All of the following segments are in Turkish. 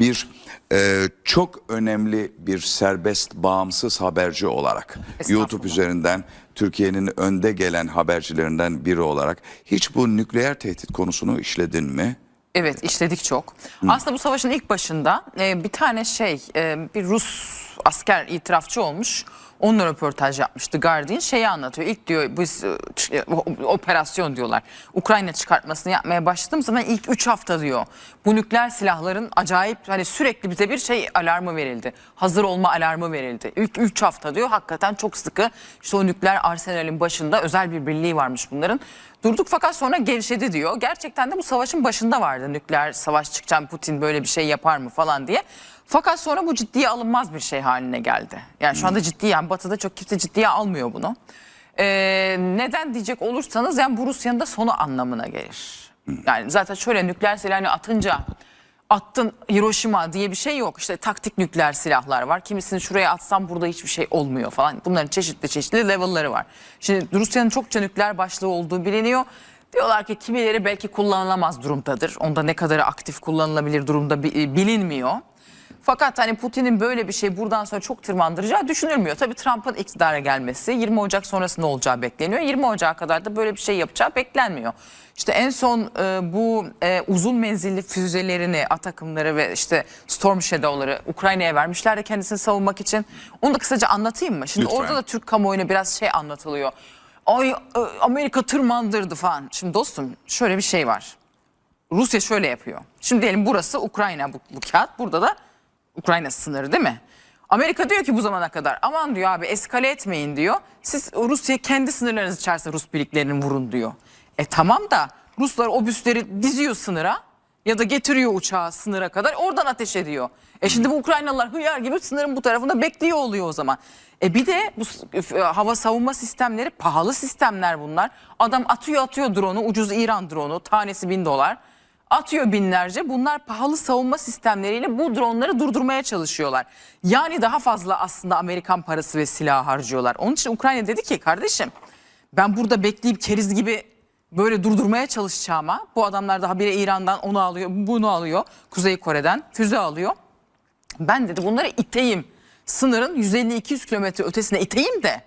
bir e, çok önemli bir serbest bağımsız haberci olarak YouTube üzerinden Türkiye'nin önde gelen habercilerinden biri olarak hiç bu nükleer tehdit konusunu işledin mi? Evet işledik çok. Aslında bu savaşın ilk başında e, bir tane şey e, bir Rus asker itirafçı olmuş. Onunla röportaj yapmıştı Guardian. Şeyi anlatıyor. İlk diyor biz e, operasyon diyorlar. Ukrayna çıkartmasını yapmaya başladığım zaman ilk 3 hafta diyor. Bu nükleer silahların acayip hani sürekli bize bir şey alarmı verildi. Hazır olma alarmı verildi. İlk 3 hafta diyor hakikaten çok sıkı. İşte o nükleer arsenalin başında özel bir birliği varmış bunların. Durduk fakat sonra gevşedi diyor. Gerçekten de bu savaşın başında vardı. Nükleer savaş çıkacak Putin böyle bir şey yapar mı falan diye. Fakat sonra bu ciddiye alınmaz bir şey haline geldi. Yani şu anda ciddi yani batıda çok kimse ciddiye almıyor bunu. Ee, neden diyecek olursanız yani bu Rusya'nın da sonu anlamına gelir. Yani zaten şöyle nükleer silahını atınca attın Hiroşima diye bir şey yok. İşte taktik nükleer silahlar var. Kimisini şuraya atsam burada hiçbir şey olmuyor falan. Bunların çeşitli çeşitli level'ları var. Şimdi Rusya'nın çokça nükleer başlığı olduğu biliniyor. Diyorlar ki kimileri belki kullanılamaz durumdadır. Onda ne kadar aktif kullanılabilir durumda bi- bilinmiyor. Fakat hani Putin'in böyle bir şey buradan sonra çok tırmandıracağı düşünülmüyor. Tabii Trump'ın iktidara gelmesi 20 Ocak sonrasında olacağı bekleniyor. 20 Ocak'a kadar da böyle bir şey yapacağı beklenmiyor. İşte en son e, bu e, uzun menzilli füzelerini, atakımları ve işte Storm Shadow'ları Ukrayna'ya vermişler de kendisini savunmak için. Onu da kısaca anlatayım mı? Şimdi Lütfen. orada da Türk kamuoyuna biraz şey anlatılıyor. Ay e, Amerika tırmandırdı falan. Şimdi dostum şöyle bir şey var. Rusya şöyle yapıyor. Şimdi diyelim burası Ukrayna bu, bu kağıt. Burada da Ukrayna sınırı değil mi? Amerika diyor ki bu zamana kadar aman diyor abi eskale etmeyin diyor. Siz Rusya kendi sınırlarınız içerisinde Rus birliklerini vurun diyor. E tamam da Ruslar obüsleri diziyor sınıra ya da getiriyor uçağı sınıra kadar oradan ateş ediyor. E şimdi bu Ukraynalılar hıyar gibi sınırın bu tarafında bekliyor oluyor o zaman. E bir de bu e, hava savunma sistemleri pahalı sistemler bunlar. Adam atıyor atıyor drone'u ucuz İran drone'u tanesi bin dolar atıyor binlerce. Bunlar pahalı savunma sistemleriyle bu dronları durdurmaya çalışıyorlar. Yani daha fazla aslında Amerikan parası ve silah harcıyorlar. Onun için Ukrayna dedi ki kardeşim ben burada bekleyip keriz gibi böyle durdurmaya çalışacağıma bu adamlar daha biri İran'dan onu alıyor bunu alıyor Kuzey Kore'den füze alıyor. Ben dedi bunları iteyim sınırın 150-200 kilometre ötesine iteyim de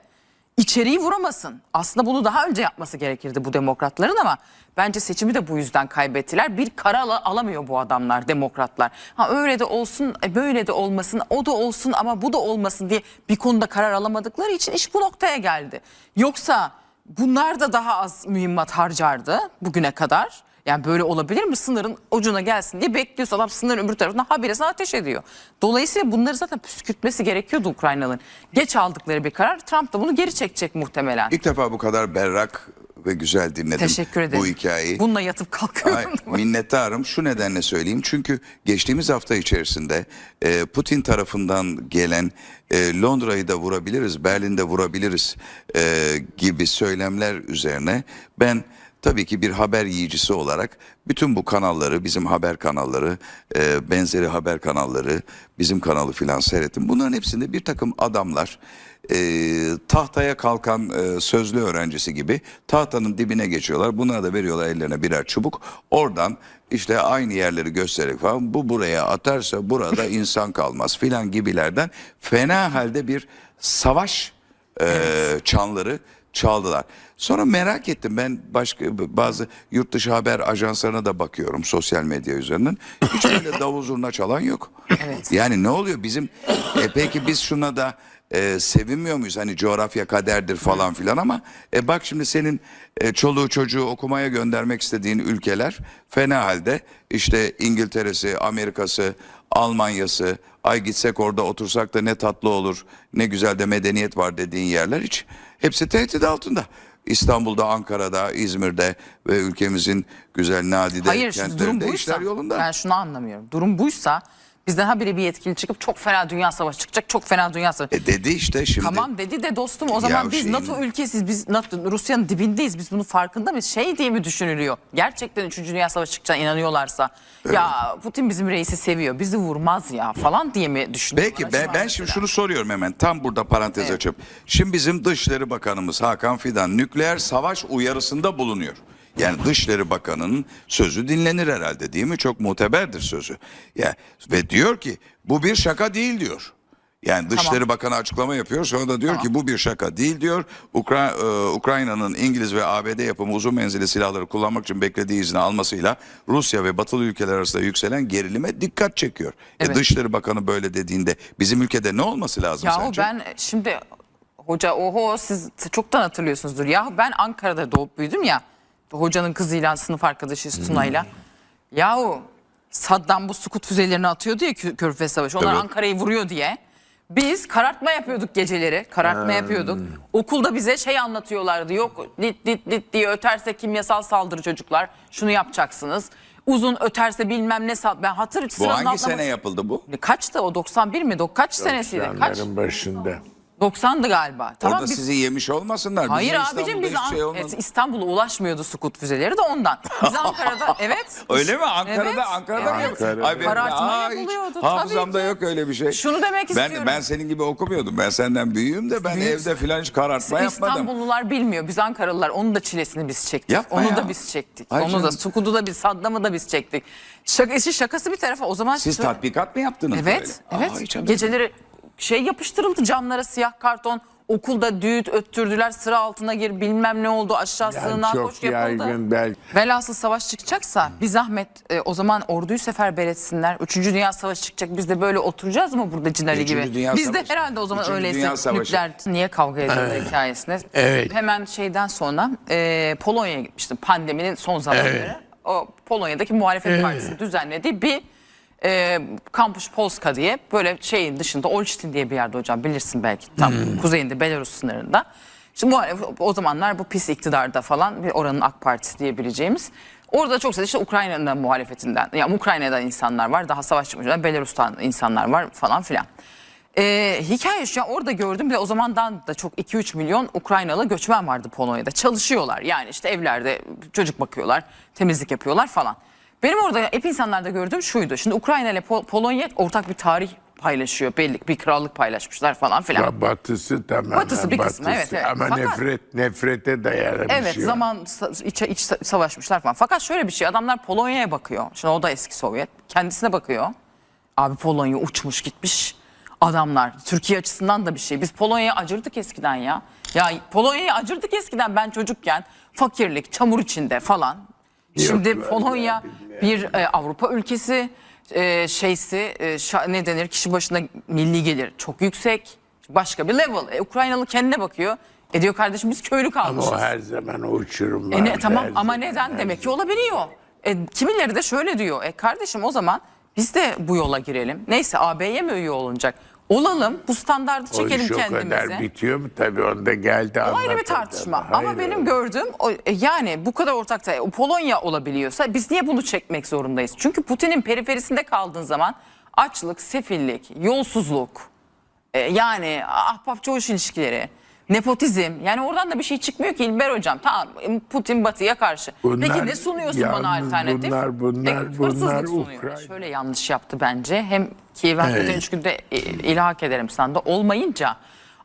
içeriği vuramasın. Aslında bunu daha önce yapması gerekirdi bu demokratların ama bence seçimi de bu yüzden kaybettiler. Bir karar ala- alamıyor bu adamlar demokratlar. Ha öyle de olsun e, böyle de olmasın o da olsun ama bu da olmasın diye bir konuda karar alamadıkları için iş bu noktaya geldi. Yoksa bunlar da daha az mühimmat harcardı bugüne kadar. Yani böyle olabilir mi? Sınırın ucuna gelsin diye bekliyorsa adam sınırın öbür tarafından habire ateş ediyor. Dolayısıyla bunları zaten püskürtmesi gerekiyordu Ukraynalıların. Geç aldıkları bir karar. Trump da bunu geri çekecek muhtemelen. İlk defa bu kadar berrak ve güzel dinledim Teşekkür ederim. bu hikayeyi. Bununla yatıp kalkıyorum. Ay, minnettarım şu nedenle söyleyeyim çünkü geçtiğimiz hafta içerisinde e, Putin tarafından gelen e, Londra'yı da vurabiliriz, Berlin'de vurabiliriz e, gibi söylemler üzerine ben tabii ki bir haber yiyicisi olarak bütün bu kanalları, bizim haber kanalları, e, benzeri haber kanalları, bizim kanalı filan seyrettim. Bunların hepsinde bir takım adamlar e, tahtaya kalkan e, sözlü öğrencisi gibi tahtanın dibine geçiyorlar. Bunlara da veriyorlar ellerine birer çubuk. Oradan işte aynı yerleri göstererek falan bu buraya atarsa burada insan kalmaz filan gibilerden fena halde bir savaş e, çanları çaldılar. Sonra merak ettim ben başka bazı yurt dışı haber ajanslarına da bakıyorum sosyal medya üzerinden. Hiç öyle davul zurna çalan yok. Evet. Yani ne oluyor bizim e, peki biz şuna da e, sevinmiyor muyuz? Hani coğrafya kaderdir falan filan ama e, bak şimdi senin e, çoluğu çocuğu okumaya göndermek istediğin ülkeler fena halde işte İngiltere'si, Amerika'sı, Almanya'sı, ay gitsek orada otursak da ne tatlı olur, ne güzel de medeniyet var dediğin yerler hiç hepsi tehdit altında. İstanbul'da, Ankara'da, İzmir'de ve ülkemizin güzel nadide Hayır şimdi durum kentlerinde buysa işler yolunda. ben şunu anlamıyorum. Durum buysa bizden habire bir yetkili çıkıp çok fena dünya savaşı çıkacak çok fena dünya savaşı. E dedi işte şimdi. Tamam dedi de dostum o zaman biz şeyin- NATO ülkesiyiz. Biz NATO, Rusya'nın dibindeyiz. Biz bunun farkında mıyız? Şey diye mi düşünülüyor? Gerçekten 3. Dünya Savaşı çıkacağına inanıyorlarsa. Ya Putin bizim reisi seviyor. Bizi vurmaz ya falan diye mi düşünüyorlar? Peki ben, acaba ben şimdi mesela? şunu soruyorum hemen tam burada parantez Evet. açıp. Şimdi bizim Dışişleri Bakanımız Hakan Fidan nükleer savaş uyarısında bulunuyor. Yani Dışişleri Bakanı'nın sözü dinlenir herhalde değil mi? Çok muteberdir sözü. Ya ve diyor ki bu bir şaka değil diyor. Yani Dışişleri Bakanı açıklama yapıyor. Sonra da diyor ki bu bir şaka değil diyor. Ukra e, Ukrayna'nın İngiliz ve ABD yapımı uzun menzilli silahları kullanmak için beklediği izni almasıyla Rusya ve batılı ülkeler arasında yükselen gerilime dikkat çekiyor. E, Evet. Dışişleri Bakanı böyle dediğinde bizim ülkede ne olması lazım Yahu sence? ben şimdi hoca oho siz çoktan hatırlıyorsunuzdur. Yahu ben Ankara'da doğup büyüdüm ya. Hocanın kızıyla sınıf arkadaşıyız Tuna'yla. Yahu Saddam bu sukut füzelerini atıyordu ya Kö- Körfez Savaşı. Onlar Evet. Ankara'yı vuruyor diye. Biz karartma yapıyorduk geceleri. Karartma yapıyorduk. Okulda bize şey anlatıyorlardı. Yok dit dit dit diye öterse kimyasal saldırı çocuklar. Şunu yapacaksınız. Uzun öterse bilmem ne sal- Ben hatır bu hangi sene yapıldı bu? Kaçtı o 91 mi? Kaç senesiydi? Kaç? Başında. 90'dı galiba. Tamam Orada biz- sizi yemiş olmasınlar. Hayır Bizim abicim İstanbul'da biz şey olmadı. Evet, İstanbul'a ulaşmıyordu sukut füzeleri de ondan. Biz Ankara'da evet. Öyle mi? Ankara'da Evet, Ankara'da mı? evet. yapıyor? Ay Karartma Aa, hiç yapılıyordu, Hafızamda ki. yok öyle bir şey. Şunu demek ben, istiyorum. Ben senin gibi okumuyordum. Ben senden büyüğüm de ben Büyük- evde filan hiç karartma yapmadım. İstanbullular bilmiyor. Biz Ankaralılar onun da çilesini biz çektik. Yapma Onu ya. da biz çektik. Ay Onu canım. da Sukudu da biz Saddam'ı da biz çektik. Şaka, işin şakası bir tarafa o zaman Siz şöyle- tatbikat mı yaptınız Evet, böyle? evet. Haberim yok. Geceleri şey yapıştırıldı camlara siyah karton. Okulda düğüt öttürdüler sıra altına gir bilmem ne oldu aşağı Yani sığınağa çok koş yapıldı. yaygın belki. Velhasıl savaş çıkacaksa bir zahmet e, o zaman orduyu seferber etsinler. Üçüncü Dünya Savaşı çıkacak biz de böyle oturacağız mı burada Cinali Üçüncü gibi? Dünya biz de Savaşı. herhalde o zaman Üçüncü öyleyse Dünya Savaşı. nükleer niye kavga ediyorlar hikayesine. Evet. Hemen şeyden sonra e, Polonya'ya gitmiştim pandeminin son zamanları. O Polonya'daki muhalefet partisi düzenlediği bir e, Kampus Polska diye böyle şeyin dışında Olsztyn diye bir yerde hocam bilirsin belki tam Hmm. kuzeyinde Belarus sınırında. Şimdi muhalefet o zamanlar bu pis iktidarda falan bir oranın AK Partisi diyebileceğimiz. Orada çok sayıda işte Ukrayna'dan muhalefetinden, yani Ukrayna'dan insanlar var, daha savaş çıkmış, Belarus'tan insanlar var falan filan. Ee, hikaye şu ya orada gördüm bile o zamandan da çok 2-3 milyon Ukraynalı göçmen vardı Polonya'da. Çalışıyorlar yani işte evlerde çocuk bakıyorlar, temizlik yapıyorlar falan. Benim orada hep insanlarda gördüğüm şuydu. Şimdi Ukrayna ile Pol- Polonya ortak bir tarih paylaşıyor. Belli bir krallık paylaşmışlar falan filan. Ya Batısı tamamen Batısı bir kısmı, evet, evet. Ama Fakat- nefret nefrete dayalı bir Evet şey. zaman iç, iç sa- savaşmışlar falan. Fakat şöyle bir şey adamlar Polonya'ya bakıyor. Şimdi o da eski Sovyet. Kendisine bakıyor. Abi Polonya uçmuş gitmiş adamlar. Türkiye açısından da bir şey. Biz Polonya'ya acırdık eskiden ya. Ya Polonya'ya acırdık eskiden ben çocukken. Fakirlik, çamur içinde falan. Şimdi Polonya bir e, Avrupa ülkesi e, şeysi e, şa- ne denir kişi başına milli gelir çok yüksek. Başka bir level. E, Ukraynalı kendine bakıyor. E diyor kardeşim biz köylü Ama kalmışız. o her zaman o uçurum var. E ne, tamam ama zaman, neden demek ki olabiliyor. E, kimileri de şöyle diyor. E kardeşim o zaman biz de bu yola girelim. Neyse AB'ye mi üye olunacak? Olalım bu standardı O çekelim o kendimize. kadar bitiyor mu? Tabii onda geldi O ayrı bir tartışma. Hayır, Ama benim öyle. gördüğüm o, e, yani bu kadar ortakta e, Polonya olabiliyorsa biz niye bunu çekmek zorundayız? Çünkü Putin'in periferisinde kaldığın zaman açlık, sefillik, yolsuzluk, e, yani ahbap çavuş ilişkileri, nepotizm yani oradan da bir şey çıkmıyor ki İlber hocam. Tamam Putin batıya karşı. Bunlar Peki ne sunuyorsun bana alternatif? bunlar- bunlar- E, bunlar sunuyor. Ukrayna. Şöyle yanlış yaptı bence. Hem Kiev'e Evet. günde e, ilhak ederim sanda olmayınca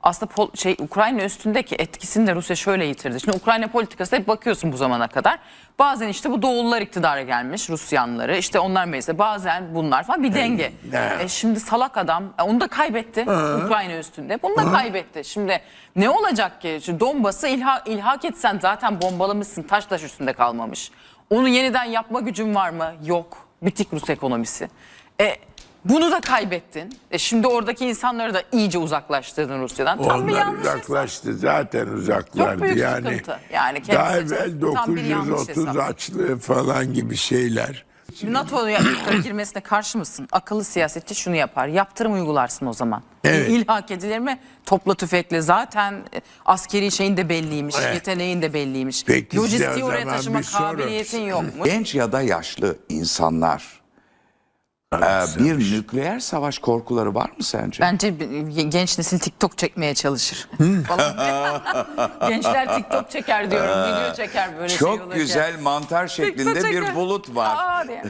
aslında Pol- şey Ukrayna üstündeki etkisini de Rusya şöyle yitirdi. Şimdi Ukrayna politikası hep bakıyorsun bu zamana kadar. Bazen işte bu Doğullar iktidara gelmiş Rus yanları. işte onlar meclise bazen bunlar falan bir denge. E şimdi salak adam e, onu da kaybetti Ukrayna üstünde. Bunu da kaybetti. Şimdi ne olacak ki? Şu Donbas'ı ilha, ilhak etsen zaten bombalamışsın taş taş üstünde kalmamış. Onu yeniden yapma gücün var mı? Yok. Bitik Rus ekonomisi. E, bunu da kaybettin. E şimdi oradaki insanları da iyice uzaklaştırdın Rusya'dan. Tam bir Onlar yanlış hesap. uzaklaştı zaten uzaklardı. Çok büyük yani sıkıntı. Yani daha evvel için tam bir yanlış 930 hesap. açlığı falan gibi şeyler. NATO'ya girmesine karşı mısın? Akıllı siyasetçi şunu yapar. Yaptırım uygularsın o zaman. Evet. İlhak edilir mi? Topla tüfekle zaten e, askeri şeyin de belliymiş. Evet. Yeteneğin de belliymiş. Peki size o Lojistiği oraya zaman taşıma bir soru. kabiliyetin yokmuş. Genç ya da yaşlı insanlar e, bir nükleer savaş korkuları var mı sence? Bence genç nesil TikTok çekmeye çalışır. Falan. Gençler TikTok çeker diyorum. Video çeker böyle şey Çok olurken. güzel mantar şeklinde TikTok bir çeker. bulut var. Aa diye.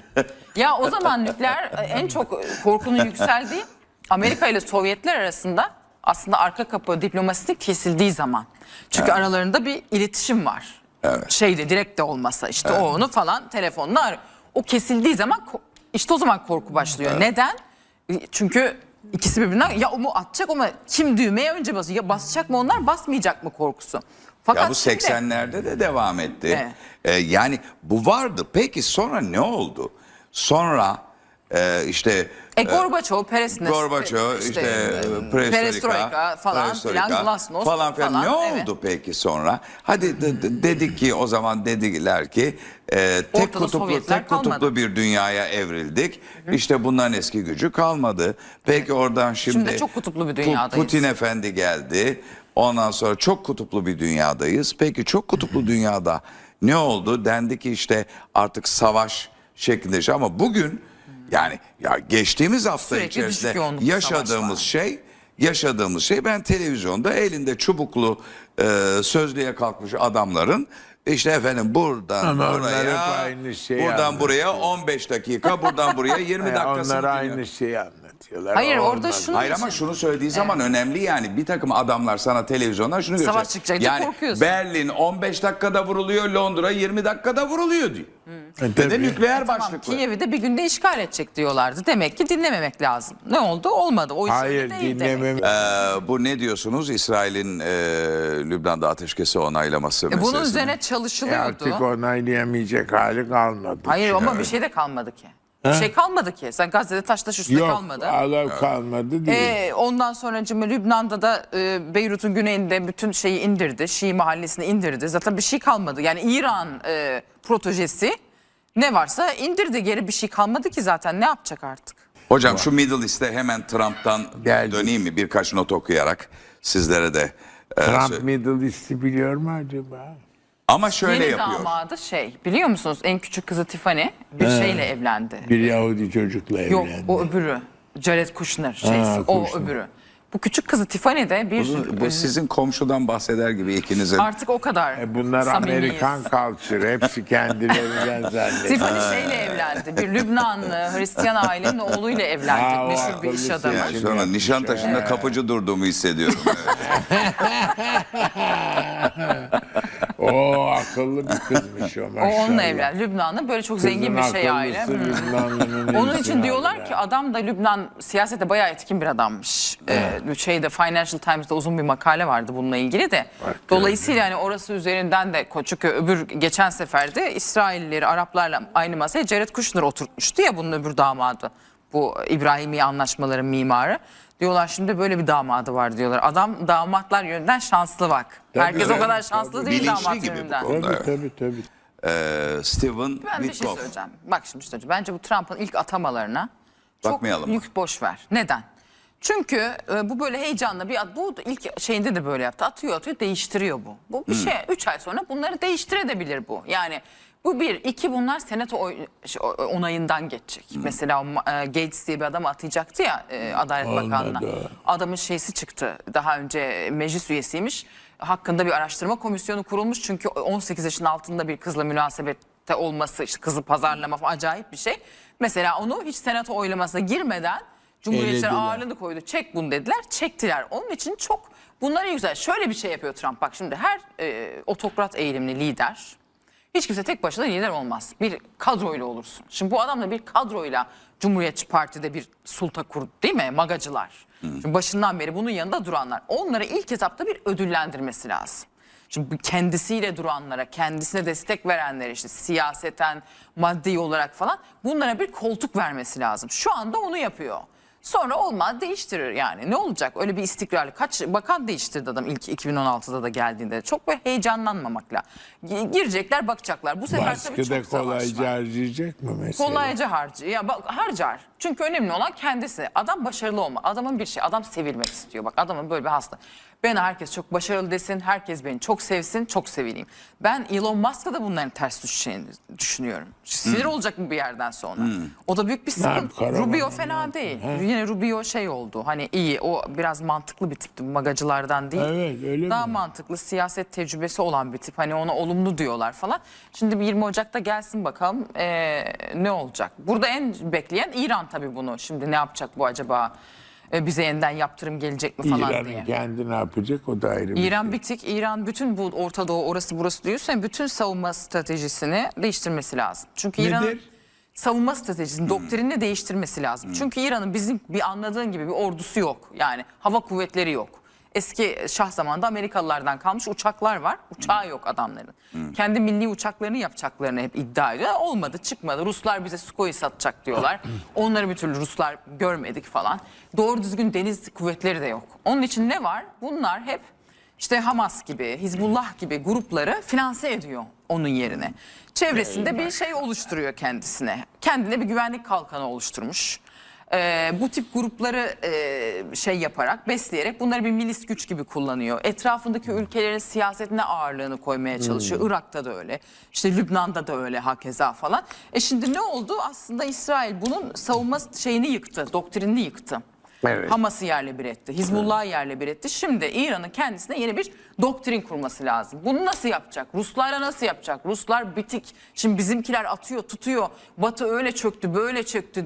ya o zaman nükleer en çok korkunun yükseldiği Amerika ile Sovyetler arasında aslında arka kapı diplomasisi kesildiği zaman. Çünkü aralarında bir iletişim var. Şeyde direkt de olmasa işte o onu falan telefonla arıyor. O kesildiği zaman ko- işte o zaman korku başlıyor. Neden? Çünkü ikisi birbirinden ya o mu atacak ama kim düğmeye önce basıyor? Ya basacak mı onlar basmayacak mı korkusu? Fakat Ya bu şimdi- 80'lerde de devam etti. Evet. Ee, yani bu vardı. Peki sonra ne oldu? Sonra e, işte E Gorbaçov, Peresnes, Gorbaçov işte, e, perestroika, perestroika falan filan, glasnost falan filan. Ne evet. oldu peki sonra? Hadi de- de- dedik ki o zaman dediler ki e, tek Ortada kutuplu Sovyetler tek kutuplu kalmadı. bir dünyaya evrildik. İşte bunların eski gücü kalmadı. Peki oradan şimdi, de çok kutuplu bir dünyadayız. Putin efendi geldi. Ondan sonra çok kutuplu bir dünyadayız. Peki çok kutuplu dünyada ne oldu? Dendi ki işte artık savaş şeklinde şey ama bugün yani ya geçtiğimiz hafta Sürekli içerisinde yaşadığımız şey yaşadığımız şey ben televizyonda elinde çubuklu e, sözlüğe kalkmış adamların işte efendim buradan Ama buraya aynı şeyi buradan anlatıyor. buraya 15 dakika buradan buraya 20 Ya dakikasını onlar aynı şeyi anlatıyorlar. Hayır, orada olmaz. şunu- Hayır ama şunu söylediği zaman önemli yani bir takım adamlar sana televizyondan şunu gösteriyor. Savaş çıkacak diye yani korkuyorsun. Berlin 15 dakikada vuruluyor, Londra 20 dakikada vuruluyor diyor. E, Ve de tabii. nükleer Tamam, başlıklı. Kiev'i de bir günde işgal edecek diyorlardı. Demek ki dinlememek lazım. Ne oldu? Olmadı. O iş öyle Hayır değil demek. dinlemem. Ee, bu ne diyorsunuz? İsrail'in e, Lübnan'da ateşkesi onaylaması E, bunun üzerine E, çalışılıyordu. artık onaylayamayacak hali kalmadı. Hayır ama Yani. bir şey de kalmadı ki. Bir şey kalmadı ki. Sen Gazze'de taş taş üstüne Yok kalmadı. alev kalmadı değil. Ee, ondan sonra Lübnan'da da e, Beyrut'un güneyinde bütün şeyi indirdi. Şii mahallesini indirdi. Zaten bir şey kalmadı. Yani İran e, protojesi ne varsa indirdi. Geri bir şey kalmadı ki zaten. Ne yapacak artık? Hocam şu Middle East'e hemen Trump'tan Geldi. döneyim mi? Birkaç not okuyarak sizlere de. e, Trump sö- Middle East'i biliyor mu acaba? Ama şöyle Yeni yapıyor. damadı şey biliyor musunuz en küçük kızı Tiffany bir şeyle evlendi. Bir Yahudi çocukla Yok evlendi. o öbürü. Jared Kushner şeysi. o Kushner. öbürü. Bu küçük kızı Tiffany de bir Bu, bu sizin komşudan bahseder gibi ikinizin. artık o kadar E bunlar samimiyiz. Amerikan culture. Hepsi kendilerinden zannediyor. Tiffany şeyle evlendi. Bir Lübnanlı Hristiyan ailenin oğluyla evlendi. Ha, o Meşhur bir iş adamı. Yani seçim. şu an Nişantaşı'nda kapıcı durduğumu hissediyorum. o akıllı bir kızmış o O maşallah. onunla evlendi. Lübnanlı böyle çok zengin bir Kızın şey aile. akıllısı. Lübnanlı'nın Onun iyisini için diyorlar alır ki adam da Lübnan siyasete bayağı etkin bir adammış. Ee, şeyde Financial Times'da uzun bir makale vardı bununla ilgili de. Dolayısıyla yani orası üzerinden de ko- çünkü öbür geçen seferde İsraillileri Araplarla aynı masaya Jared Kushner oturtmuştu ya bunun öbür damadı. Bu İbrahimi anlaşmaların mimarı. Diyorlar şimdi böyle bir damadı var diyorlar. Adam damatlar yönünden şanslı bak. Tabii, Herkes o tabii, kadar şanslı değil Bilinçli damat gibi bu yönünden. Tabii tabii tabii. Ee, Steven Ben bir şey Witkoff. söyleyeceğim. Bak şimdi işte bence bu Trump'ın ilk atamalarına çok Bakmayalım mı? yük boş ver. Neden? Çünkü e, bu böyle heyecanla bir at, bu da ilk şeyinde de böyle yaptı. Atıyor atıyor değiştiriyor bu. Bu bir şey 3 ay sonra bunları değiştirebilir bu. Yani bu bir. iki bunlar senato oy- onayından geçecek. Mesela o, Ma- e, Gates diye bir adam atayacaktı ya e, Adalet Bakanlığı'na. Olmadı. Adamın şeysi çıktı. Daha önce meclis üyesiymiş. Hakkında bir araştırma komisyonu kurulmuş. Çünkü 18 yaşın altında bir kızla münasebette olması, işte kızı pazarlama falan acayip bir şey. Mesela onu hiç senato oylamasına girmeden Cumhuriyetçiler ağırlığını koydu. Çek bunu dediler. Çektiler. Onun için çok bunları güzel. Şöyle bir şey yapıyor Trump. Bak şimdi her e, otokrat eğilimli lider hiç kimse tek başına lider olmaz. Bir kadroyla olursun. Şimdi bu adam da bir kadroyla Cumhuriyetçi Parti'de bir sulta kurdu değil mi? Magacılar. Şimdi başından beri bunun yanında duranlar. Onları ilk etapta bir ödüllendirmesi lazım. Şimdi kendisiyle duranlara, kendisine destek verenlere işte siyaseten, maddi olarak falan bunlara bir koltuk vermesi lazım. Şu anda onu yapıyor. Sonra olmaz değiştirir yani. Ne olacak? Öyle bir istikrarlı. Kaç bakan değiştirdi adam ilk 2016'da da geldiğinde. Çok böyle heyecanlanmamakla. Gi- Girecekler bakacaklar. Bu sefer tabii Baskıda çok kolayca var. harcayacak mı mesela? Kolayca harcıyor. Ya bak harcar. Çünkü önemli olan kendisi. Adam başarılı olma. Adamın bir şey. Adam sevilmek istiyor. Bak adamın böyle bir hasta. Ben herkes çok başarılı desin. Herkes beni çok sevsin. Çok sevileyim. Ben Elon Musk'a da bunların ters düşeceğini düşünüyorum. Sinir olacak mı bir yerden sonra? O da büyük bir sıkıntı. Rubio fena değil. Yine Rubio şey oldu. Hani iyi. O biraz mantıklı bir tipti. Magacılardan değil. Evet, öyle Daha mi? mantıklı siyaset tecrübesi olan bir tip. Hani ona olumlu diyorlar falan. Şimdi bir 20 Ocak'ta gelsin bakalım ee, ne olacak. Burada en bekleyen İran tabii bunu. Şimdi ne yapacak bu acaba? e, bize yeniden yaptırım gelecek mi falan diye. İran'ın kendi ne yapacak o da ayrı bir İran şey. bitik. İran bütün bu Orta Doğu orası burası diyorsa bütün savunma stratejisini değiştirmesi lazım. Çünkü Nedir? Savunma stratejisini, doktrinini değiştirmesi lazım. Çünkü İran'ın bizim bir anladığın gibi bir ordusu yok. Yani hava kuvvetleri yok. Eski şah zamanında Amerikalılardan kalmış uçaklar var. Uçağı yok adamların. Kendi milli uçaklarını yapacaklarını hep iddia ediyor. Olmadı çıkmadı. Ruslar bize Sukhoi satacak diyorlar. Onları bir türlü Ruslar görmedik falan. Doğru düzgün deniz kuvvetleri de yok. Onun için ne var? Bunlar hep işte Hamas gibi, Hizbullah gibi grupları finanse ediyor onun yerine. Çevresinde bir şey oluşturuyor kendisine. Kendine bir güvenlik kalkanı oluşturmuş. Ee, bu tip grupları e, şey yaparak, besleyerek bunları bir milis güç gibi kullanıyor. Etrafındaki ülkelerin siyasetine ağırlığını koymaya çalışıyor. Irak'ta da öyle, işte Lübnan'da da öyle hakeza falan. E şimdi ne oldu? Aslında İsrail bunun savunma şeyini yıktı, doktrinini yıktı. Evet. Hamas'ı yerle bir etti. Hizbullah'ı yerle bir etti. Şimdi İran'ın kendisine yeni bir doktrin kurması lazım. Bunu nasıl yapacak? Ruslarla nasıl yapacak? Ruslar bitik. Şimdi bizimkiler atıyor, tutuyor. Batı öyle çöktü, böyle çöktü.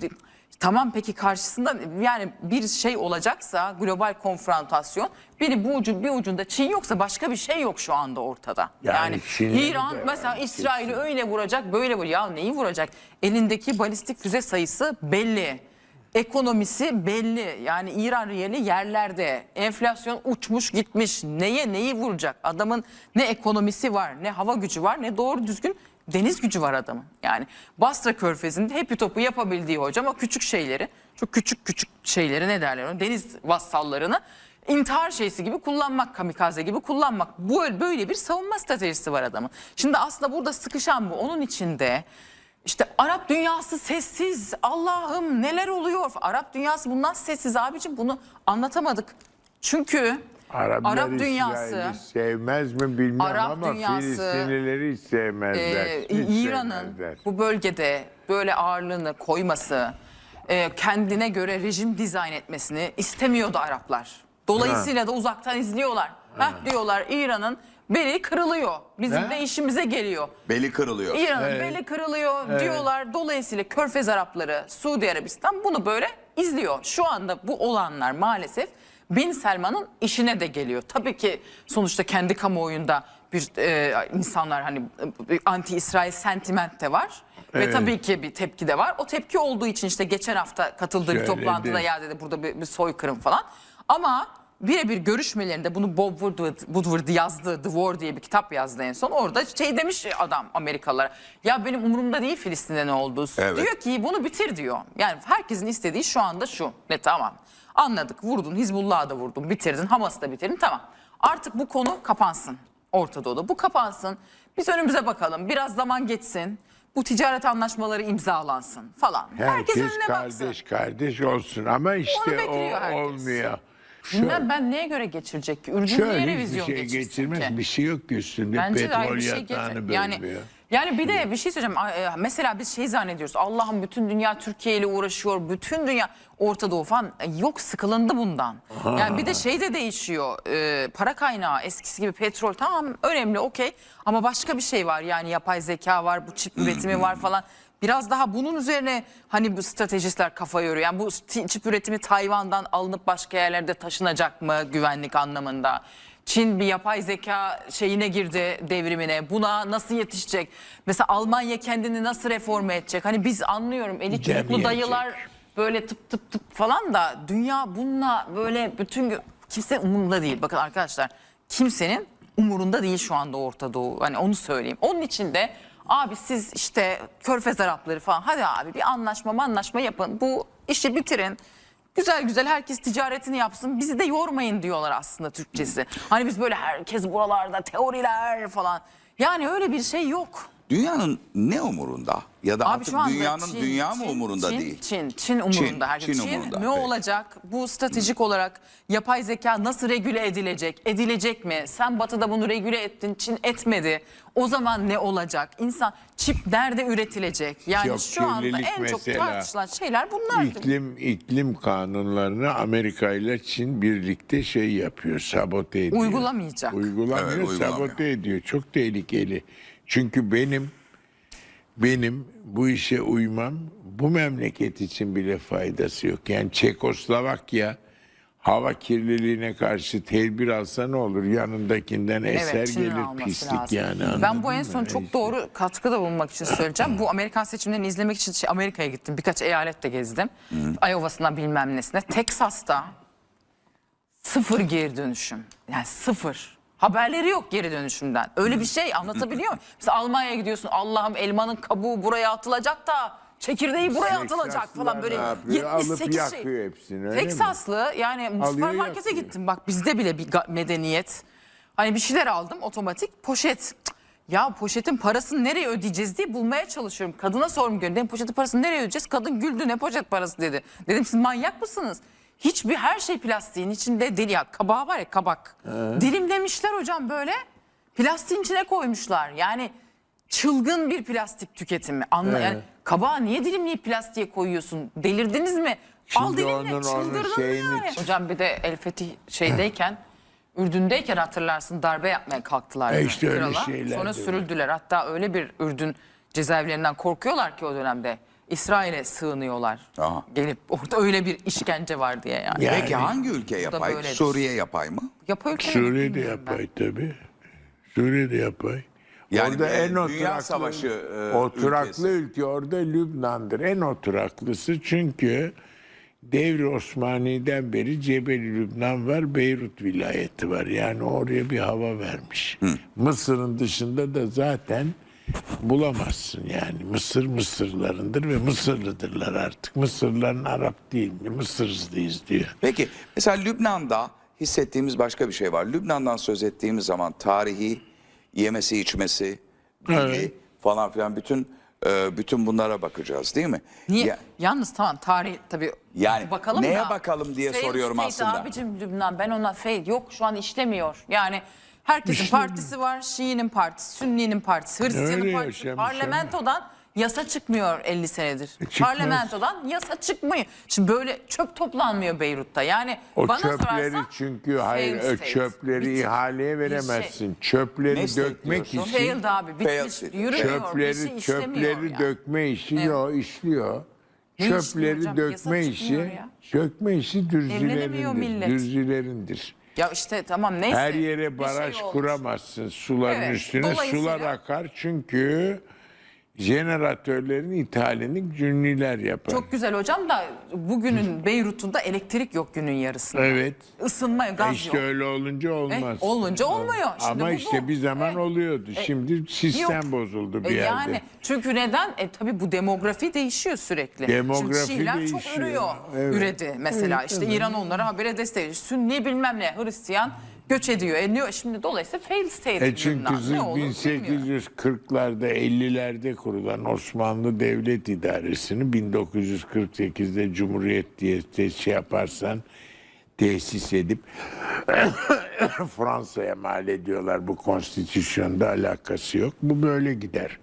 Tamam peki karşısında yani bir şey olacaksa global konfrontasyon biri bu ucun bir ucunda Çin yoksa başka bir şey yok şu anda ortada. Yani Yani, İran de mesela yani İsrail'i öyle vuracak böyle vur. Ya neyi vuracak? Elindeki balistik füze sayısı belli. Ekonomisi belli. Yani İran riyali yerlerde. Enflasyon uçmuş gitmiş. Neye neyi vuracak? Adamın ne ekonomisi var, ne hava gücü var, ne doğru düzgün deniz gücü var adamın. Yani Basra Körfezi'nde hepi topu yapabildiği hocam o küçük şeyleri, çok küçük küçük şeyleri ne derler onu, deniz vassallarını intihar şeysi gibi kullanmak, kamikaze gibi kullanmak. Bu böyle bir savunma stratejisi var adamın. Şimdi aslında burada sıkışan bu. Onun içinde işte Arap dünyası sessiz. Allah'ım neler oluyor? Arap dünyası bundan sessiz abicim bunu anlatamadık. Çünkü Araplar Arap dünyası sevmez mi bilmem Arap ama dünyası, Filistinlileri hiç sevmezler. e, İran'ın bu bölgede böyle ağırlığını koyması, e, kendine göre rejim dizayn etmesini istemiyordu Araplar. Dolayısıyla da uzaktan izliyorlar. Heh diyorlar İran'ın beli kırılıyor. Bizim Ha? de işimize geliyor. Beli kırılıyor. İran'ın Evet. beli kırılıyor diyorlar. Dolayısıyla Körfez Arapları, Suudi Arabistan bunu böyle izliyor. Şu anda bu olanlar maalesef Bin Selman'ın işine de geliyor. Tabii ki sonuçta kendi kamuoyunda bir e, insanlar hani e, anti İsrail sentiment de var. Ve Evet. tabii ki bir tepki de var. O tepki olduğu için işte geçen hafta katıldığı bir toplantıda ya dedi burada bir, bir soykırım falan. Ama birebir görüşmelerinde bunu Bob Woodward, Woodward yazdı. The War diye bir kitap yazdı en son. Orada şey demiş adam Amerikalılara. Ya benim umurumda değil Filistin'de ne olduğu. Evet. Diyor ki bunu bitir diyor. Yani herkesin istediği şu anda şu. Ne tamam. Anladık vurdun Hizbullah'ı da vurdun bitirdin Hamas'ı da bitirdin tamam. Artık bu konu kapansın Orta Doğu'da. Bu kapansın. Biz önümüze bakalım. Biraz zaman geçsin. Bu ticaret anlaşmaları imzalansın falan. Herkes Herkes önüne kardeş baksın. kardeş olsun ama işte o herkes. olmuyor. Bilmem ben neye göre geçirecek ki? Ürdün niye Şöyle hiçbir revizyon şey geçirsin geçirmez. ki? Bir şey yok ki üstünde Bence de petrol bir şey yatağını getir. Yani, bölmüyor. yani bir de bir şey söyleyeceğim. E, Mesela biz şey zannediyoruz. Allah'ım bütün dünya Türkiye ile uğraşıyor. Bütün dünya Orta Doğu falan. E, Yok sıkılındı bundan. Yani bir de şey de değişiyor. E, para kaynağı eskisi gibi petrol tamam önemli okey. Ama başka bir şey var. Yani yapay zeka var. Bu çip üretimi var falan. Biraz daha bunun üzerine hani bu stratejistler kafa yoruyor. Yani bu çip üretimi Tayvan'dan alınıp başka yerlerde taşınacak mı güvenlik anlamında? Çin bir yapay zeka şeyine girdi devrimine. Buna nasıl yetişecek? Mesela Almanya kendini nasıl reforme edecek? Hani biz anlıyorum eli yiyecek. dayılar böyle tıp tıp tıp falan da dünya bununla böyle bütün kimse umurunda değil. Bakın arkadaşlar kimsenin umurunda değil şu anda Orta Doğu. Hani onu söyleyeyim. Onun için de abi siz işte Körfez Arapları falan hadi abi bir anlaşma anlaşma yapın. Bu işi bitirin. Güzel güzel herkes ticaretini yapsın. Bizi de yormayın diyorlar aslında Türkçesi. Hani biz böyle herkes buralarda teoriler falan. Yani öyle bir şey yok. Dünyanın ne umurunda? Ya da Abi artık şu anda dünyanın Çin- dünya mı Çin- umurunda Çin, değil? Çin, Çin umurunda Çin, herkes. Çin Çin, umurunda, ne peki. olacak? Bu stratejik olarak yapay zeka nasıl regüle edilecek? Edilecek mi? Sen batıda bunu regüle ettin, Çin etmedi. O zaman ne olacak? İnsan çip nerede üretilecek? Yani Yok, şu anda kirlilik en çok mesela. tartışılan şeyler bunlar. İklim iklim kanunlarını Amerika ile Çin birlikte şey yapıyor, sabote ediyor. Uygulamayacak. Uygulamıyor, Evet, uygulamıyor. sabote ediyor. Çok tehlikeli. Çünkü benim benim bu işe uymam bu memleket için bile faydası yok. Yani Çekoslovakya hava kirliliğine karşı tedbir alsa ne olur? Yanındakinden eser Çin'in gelir pislik lazım. yani. Ben bu en mı? son çok doğru katkıda bulunmak için söyleyeceğim. Bu Amerikan seçimlerini izlemek için şey, Amerika'ya gittim. Birkaç eyalet de gezdim. Iowa'sına bilmem nesine. Texas'ta sıfır geri dönüşüm. Yani sıfır. Haberleri yok geri dönüşümden. Öyle bir şey anlatabiliyor muyum? Mesela Almanya'ya gidiyorsun. Allah'ım elmanın kabuğu buraya atılacak da çekirdeği buraya atılacak falan böyle ne yapıyor? Alıp 78 şey. yakıyor hepsini öyle mi? Texaslı yani süpermarkete yakıyor. gittim. Bak bizde bile bir ga- medeniyet. Hani bir şeyler aldım otomatik poşet. Cık, Ya poşetin parasını nereye ödeyeceğiz diye bulmaya çalışıyorum. Kadına sorum gönderdim poşetin parasını nereye ödeyeceğiz? Kadın güldü ne poşet parası dedi. Dedim siz manyak mısınız? Hiçbir her şey plastiğin içinde deli ya kabağı var ya kabak. Dilimlemişler hocam böyle. Plastiğin içine koymuşlar. Yani çılgın bir plastik tüketimi. Anla, yani kabağı niye dilimleyip plastiğe koyuyorsun? Delirdiniz mi? Al Şimdi dilimle onun- onun çıldırdın mı şeyini- yani? Hocam bir de El Fetih şeydeyken Ürdün'deyken hatırlarsın darbe yapmaya kalktılar. E mi işte öyle krala? şeyler Sonra de var. sürüldüler. Hatta öyle bir Ürdün cezaevlerinden korkuyorlar ki o dönemde. İsrail'e sığınıyorlar. Aha. Gelip orada öyle bir işkence var diye yani. Ya- Peki Yani- hangi ülke yapay? böyledir. Suriye yapay mı? Yapay ülkeler Suriye'de yapay tabii. Suriye'de yapay. Yani orada en Dünya oturaklı, Savaşı, e, oturaklı ülkesi. ülke orada Lübnan'dır. En oturaklısı çünkü Devri Osmani'den beri Cebeli Lübnan var, Beyrut vilayeti var. Yani oraya bir hava vermiş. Mısır'ın dışında da zaten bulamazsın yani. Mısır Mısırlarındır ve Mısırlıdırlar artık. Mısırların Arap değil mi? Mısırlıyız diyor. Peki mesela Lübnan'da hissettiğimiz başka bir şey var. Lübnan'dan söz ettiğimiz zaman tarihi, yemesi içmesi, dili Evet. falan filan bütün e, bütün bunlara bakacağız değil mi? Niye? Ya- Yalnız tamam tarih tabii Yani bakalım neye da. bakalım diye Failed soruyorum aslında. Abicim Lübnan ben ona fail yok şu an işlemiyor. Yani herkesin partisi var. Şii'nin partisi, Sünni'nin partisi, Hristiyan'ın Öyle partisi. yaşamış Parlamentodan yasa çıkmıyor 50 senedir. çıkmaz. Parlamentodan yasa çıkmıyor. Şimdi böyle çöp toplanmıyor Beyrut'ta. Yani O bana çöpleri sorarsan çünkü hayır failed o state. çöpleri Bitik ihaleye şey. veremezsin. Çöpleri Ne state dökmek diyorsun? için Failed abi Failed bitmiş state. yürümüyor. bir çöpleri şey işlemiyor çöpleri yani. dökme işi Evet. yo işliyor. Ne işliyor çöpleri hocam? dökme Yasa işi çıkmıyor ya. dökme işi Evlenemiyor dürzülerindir. millet. Dürzülerindir. Ya işte tamam neyse. Her yere bir baraj şey olmuş. kuramazsın suların Evet, üstüne. dolayısıyla- Sular akar çünkü jeneratörlerin ithalini cünniler yapar. Çok güzel hocam da bugünün Beyrut'unda elektrik yok günün yarısında. Evet. Isınma, gaz İşte yok. öyle olunca olmaz. E, olunca olmuyor. Şimdi Ama bu işte bu. bir zaman E, oluyordu. Şimdi sistem yok. bozuldu bir E yerde. yani çünkü neden? E tabii bu demografi değişiyor sürekli. Demografi Şimdi Şiiler çok değişiyor. ürüyor. Evet. Üredi mesela. İşte. İran onlara habere destek. Sünni bilmem ne Hristiyan göç ediyor. E şimdi dolayısıyla failed state E çünkü bilmiyorum. 1840'larda 50'lerde kurulan Osmanlı Devlet İdaresi'ni 1948'de Cumhuriyet diye şey yaparsan tesis edip Fransa'ya mal ediyorlar bu konstitüsyonda alakası yok. Bu böyle gider.